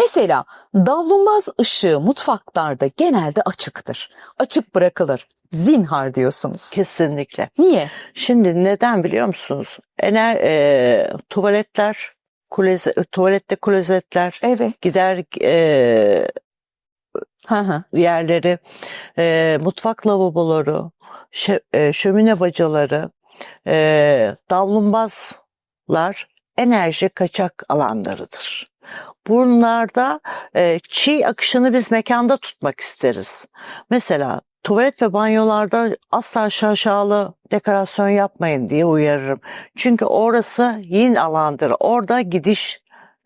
Mesela davlumbaz ışığı mutfaklarda genelde açıktır. Açık bırakılır. Zinhar diyorsunuz. Kesinlikle. Niye? Şimdi neden biliyor musunuz? Ener, e, tuvaletler, kuleze, tuvalette klozetler, Evet. gider e, yerleri, e, mutfak lavaboları, şö- e, şömine bacaları, e, davlumbazlar enerji kaçak alanlarıdır. Bunlarda e, çiğ akışını biz mekanda tutmak isteriz. Mesela tuvalet ve banyolarda asla şaşalı dekorasyon yapmayın diye uyarırım. Çünkü orası yin alandır. Orada gidiş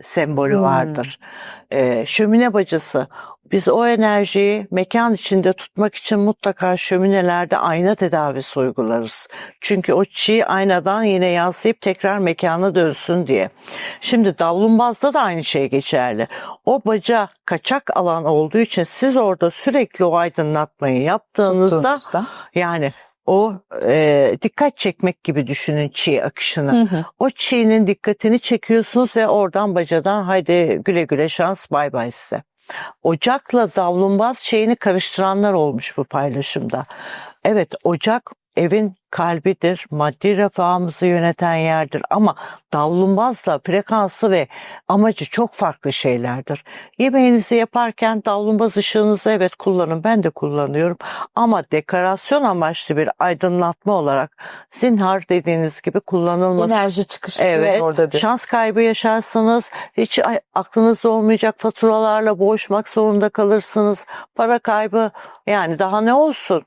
sembolü Hmm. vardır. E, şömine bacası biz o enerjiyi mekan içinde tutmak için mutlaka şöminelerde ayna tedavisi uygularız. Çünkü o çiğ aynadan yine yansıyıp tekrar mekana dönsün diye. Şimdi davlumbazda da aynı şey geçerli. O baca kaçak alan olduğu için siz orada sürekli o aydınlatmayı yaptığınızda Tuttuğunuzda. yani o e, dikkat çekmek gibi düşünün çiğ akışını. Hı hı. O çiğnin dikkatini çekiyorsunuz ve oradan bacadan haydi güle güle şans bay bay size. Ocakla davlumbaz şeyini karıştıranlar olmuş bu paylaşımda. Evet ocak evin kalbidir, maddi refahımızı yöneten yerdir ama davlumbazla frekansı ve amacı çok farklı şeylerdir. Yemeğinizi yaparken davlumbaz ışığınızı evet kullanın ben de kullanıyorum ama dekorasyon amaçlı bir aydınlatma olarak zinhar dediğiniz gibi kullanılması Enerji çıkışı Evet, orada diyor. şans kaybı yaşarsınız. Hiç aklınızda olmayacak faturalarla boğuşmak zorunda kalırsınız. Para kaybı yani daha ne olsun?